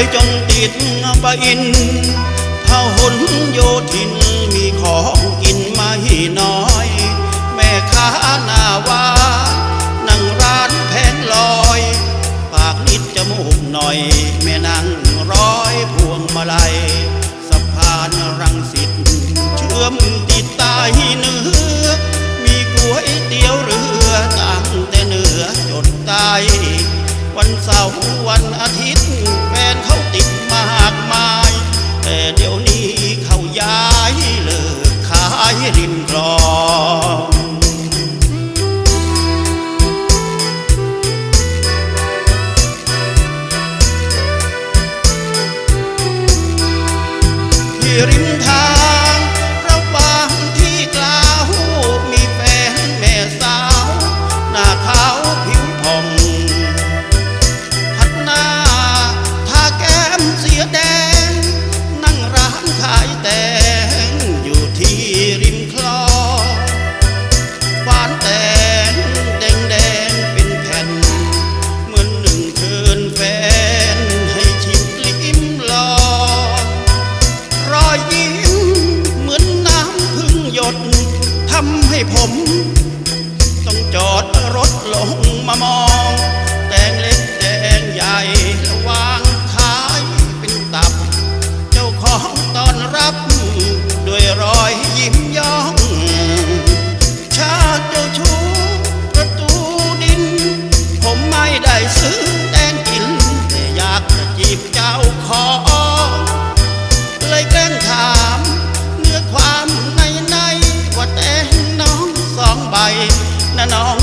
สิทธิ์บอินทร์พหลโยธินมีของกินไม่น้อย แม่ค้าหน้าวานนั่งร้านแผงลอย ปากนิดจมูกหน่อย แม่นั่งร้อยพวงมาลัยสะพานรังสิตเชื่อมติดใต้เนื้อมีก๋วยเตี๋ยวเรือตั้งแต่เหนือจนใต้วันเสาร์วันอาทิตย์ ที่ริ ผม นะ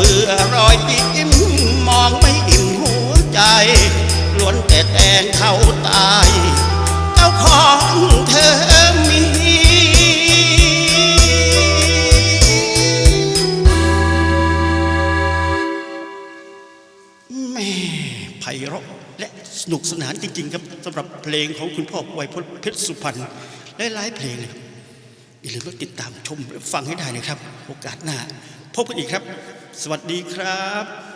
เบื่อรอยยิ้มมองไม่อิ่มหัวใจล้วนแต่แต่งเขาตาย เจ้าของเธอมีแม่ไพเราะและสนุกสนานจริง ๆ ครับสำหรับเพลงของคุณพ่อไวยพจน์เพชรสุพรรณหลายๆเพลงเลยอย่าลืมติดตามชมและฟังให้ได้นะครับ โอกาสหน้า พบกันอีกครับ สวัสดีครับ